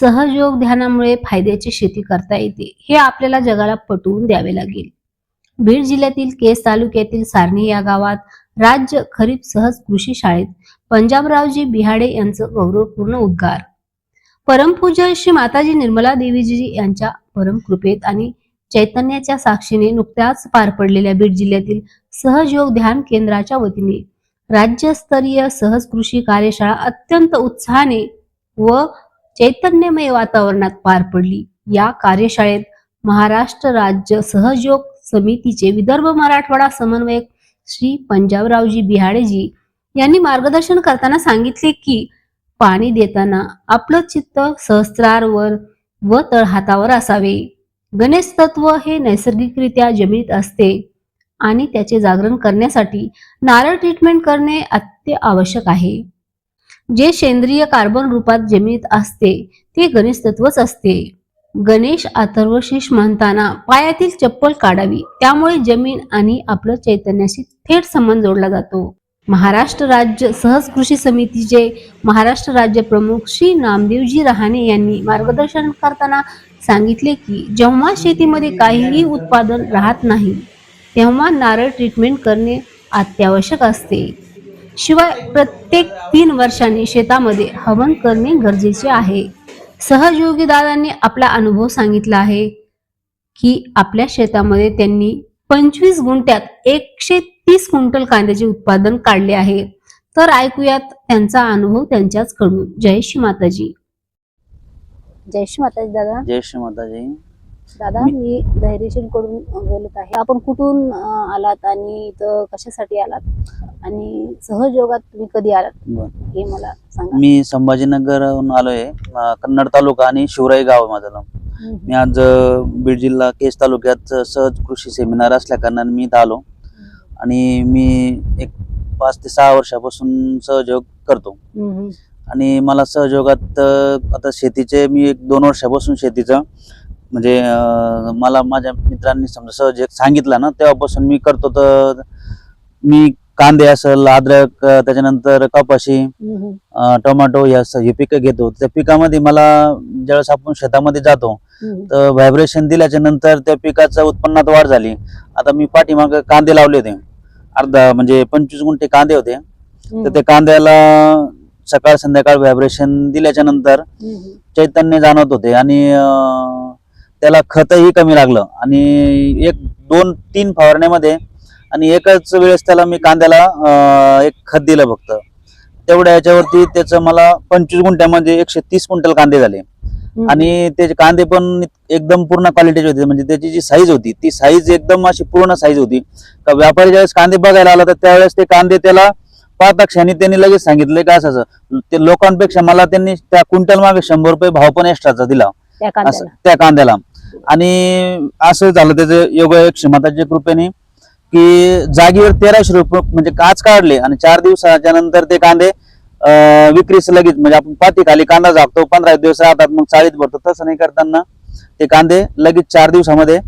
सहयोग ध्यानामुळे फायद्याची शेती करता येते. हे आपल्याला जगाला पटवून द्यावे लागेल. बीड जिल्ह्यातील केस तालुक्यातील सारणी या गावात राज्य खरीप सहज कृषी शाळेत पंजाबरावजी बिहाडे यांचं गौरवपूर्ण उद्गार. परमपूज्य श्री माताजी निर्मला देवीजी यांच्या परमकृपेत आणि चैतन्याच्या साक्षीने नुकत्याच पार पडलेल्या बीड जिल्ह्यातील सहजयोग ध्यान केंद्राच्या वतीने राज्यस्तरीय सहज कृषी कार्यशाळा अत्यंत उत्साहाने व चैतन्यमय वातावरणात पार पडली. या कार्यशाळेत महाराष्ट्र राज्य सहयोग समितीचे विदर्भ मराठवाडा समन्वयक श्री पंजाबरावजी बिहाडेजी यांनी मार्गदर्शन करताना सांगितले की पाणी देताना आपलं चित्त सहस्त्रारवर व तळहातावर असावे. गणेश तत्व हे नैसर्गिकरित्या जमिनीत असते आणि त्याचे जागरण करण्यासाठी नारळ ट्रीटमेंट करणे अत्य आवश्यक आहे. जे सेंद्रिय कार्बन रूपात जमिनीत असते ते गणेश तत्वच असते. गणेश अथर्वशीष म्हणताना पायातील चप्पल काढावी त्यामुळे जमीन आणि आपलं चैतन्याशी थेट संबंध जोडला जातो. महाराष्ट्र राज्य सहज कृषी समितीचे महाराष्ट्र राज्य प्रमुख श्री नामदेवजी रहाणे यांनी मार्गदर्शन करताना सांगितले की जेव्हा शेतीमध्ये काहीही उत्पादन राहत नाही तेव्हा नारळ ट्रीटमेंट करणे अत्यावश्यक असते. शिवाय प्रत्येक तीन वर्षांनी शेतामध्ये हवन करणे गरजेचे आहे. सहयोगी दादांनी आपला अनुभव सांगितला आहे की आपल्या शेतामध्ये त्यांनी पंचवीस गुंठ्यात एकशे तीस क्विंटल कांद्याचे उत्पादन काढले आहे. तर ऐकूयात त्यांचा अनुभव त्यांच्याच कडून जय श्री माताजी. जय श्री माताजी दादा. जय श्री माताजी. दादा मी धैर्यशील कडून बोलत आहे. आपण कुठून आलात आणि इथं कशासाठी आलात? आणि सहजयोगात तुम्ही कधी आलात. हे मला सांगा. मी संभाजीनगरहून आलोय कन्नड तालुका आणि शिवराई गाव आहे माझं नाव. मी आज बीड जिल्हा केस तालुक्यात सहज कृषी सेमिनार असल्या कारणाने मी इथं आलो. आणि मी एक पाच ते सहा वर्षापासून सहयोग करतो. आणि मला सहयोगात आता शेतीचे मी एक दोन वर्षापासून शेतीचं म्हणजे मला माझ्या मित्रांनी समजा सहयोग सांगितलं ना तेव्हापासून मी करतो तर मी कांदे असेल अद्रक त्याच्यानंतर कपाशी टोमॅटो या स- हे पिकं घेतो. त्या पिकामध्ये मला ज्यावेळेस आपण शेतामध्ये जातो. तर व्हायब्रेशन दिल्याच्या नंतर त्या पिकाच्या उत्पन्नात वाढ झाली. आता मी पाठीमाग कांदे लावले होते. अर्धा म्हणजे पंचवीस गुंठे कांदे होते. तर ते कांद्याला सकाळ संध्याकाळ व्हायब्रेशन दिल्याच्या नंतर. चैतन्य जाणवत होते. आणि त्याला खतही कमी लागलं. आणि एक दोन तीन फवारण्यामध्ये आणि एकच वेळेस त्याला मी कांद्याला एक खत दिलं फक्त. तेवढ्या याच्यावरती त्याचं मला पंचवीस गुंठ्यामध्ये एकशे तीस क्विंटल कांदे झाले. आणि त्याचे कांदे पण एकदम पूर्ण क्वालिटीचे होते. म्हणजे त्याची जी साईज होती ती साईज एकदम अशी पूर्ण साईज होती. का व्यापारी ज्यावेळेस कांदे बघायला आला तर त्यावेळेस ते कांदे त्याला पाहता क्षणी त्यांनी लगेच सांगितले का असं. ते लोकांपेक्षा मला त्यांनी त्या क्विंटल मागे शंभर रुपये भाव पण एक्स्ट्राचा दिला. त्या कांद्याला. आणि असं झालं त्याचं योग क्षमताच्या कृपेने की जागेवर तेराशे रुपये म्हणजे काच काढले आणि चार दिवसाच्या नंतर ते कांदे विक्रीस लगेच म्हणजे आपण पाती खाली कांदा झाकतो पंधरा दिवस राहतात मग चाळीत भरतो. तसं नाही करताना ते कांदे लगेच चार दिवसामध्ये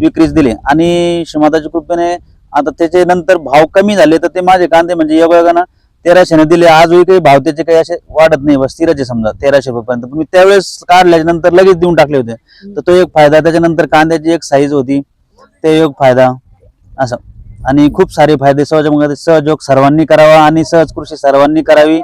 विक्रीस दिले. आणि क्षमताच्या कृपेने आता त्याचे नंतर भाव कमी झाले तर ते माझे कांदे म्हणजे योगायोगानं तेराशेने दिले आजही काही भाव त्याचे काही असे वाढत नाही बस स्थिरच समजा तेराशे रुपयापर्यंत. पण मी त्यावेळेस काढल्याच्या नंतर लगेच देऊन टाकले होते. तर तो एक फायदा त्याच्यानंतर कांद्याची एक साईज होती ते एक फायदा असं. आणि खूप सारे फायदे सहज सहयोग सर्वांनी करावा आणि सहज कृषी सर्वांनी करावी.